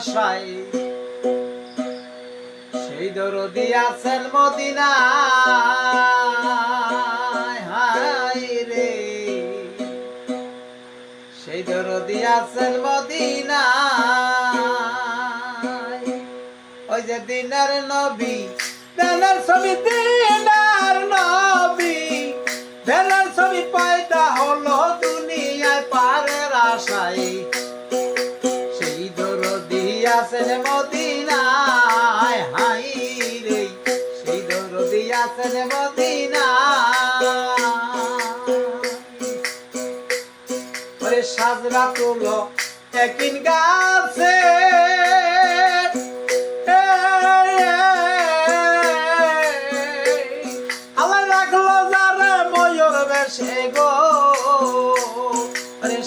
আশায় সেই দরদি আছেন মদিনায়। হায় রে। সেই দরদি আছেন মদিনায়। ওই যে দিনের নবী দিনের ছবি দিনের নবী। দিনের ছবি পয়দা হলো দুনিয়ায় পারের আশায়। আছেন মদিনায়, হাই রে, সেই দরদি আছেন মদিনায়। সাজরা তুলো একিন গাছে।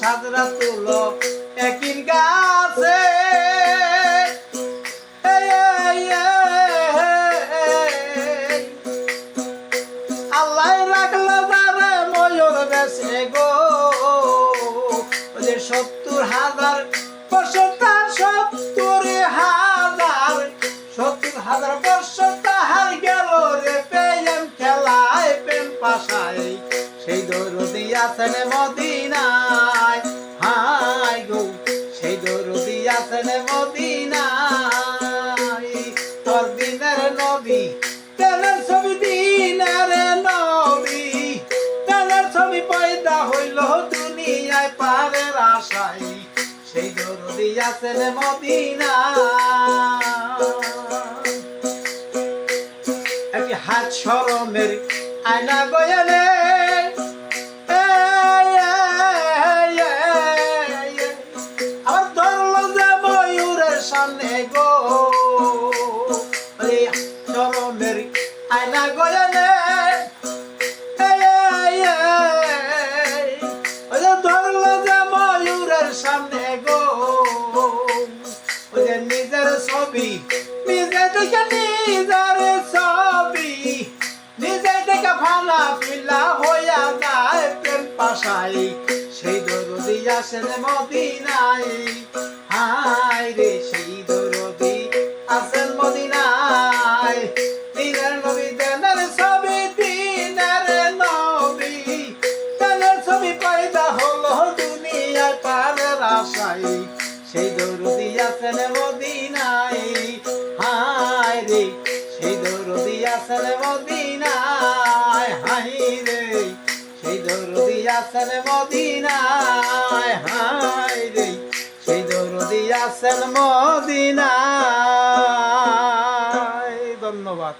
সাজরা তুলো একিন গাছে। সত্তর হাজার বছর তার সত্তর হাজার। সত্তর হাজার বছর তাহার গেল রে প্রেম খেলায়, প্রেম পাশায়। সেই দৌড়দি আছেন মদিনায়। হাই গো, সেই দৌড়দি আছেন মদিনায়। তোর দিনের নবী, তেলের ছবি দিনের নবী। তেলের ছবি পয়দা হইল দুনিয়ায় পারের আশায়, সেই দরদি আছেন মদিনা। একটি হাত সরমের আয়না গয়ালে আমার ধরল ময়ূরের সামনে গো। সরমের আয়না গয়ালে সামনে গো। ওদের নিজের ছবি দেখে নিজের ছবি। নিজে দেখে ভালা পিলা হইয়া যায় প্রেম পাশাই সেই মদিনাই হাই রে সেই আশাই সেই দরদি আছেন মদিনাই হাই রে, সেই দরদি আছেন মদিনায়। হাই রে, সেই দরদি আছেন মদিনায়। হাই রে, সেই দরদি আছেন মদিনায়। ধন্যবাদ।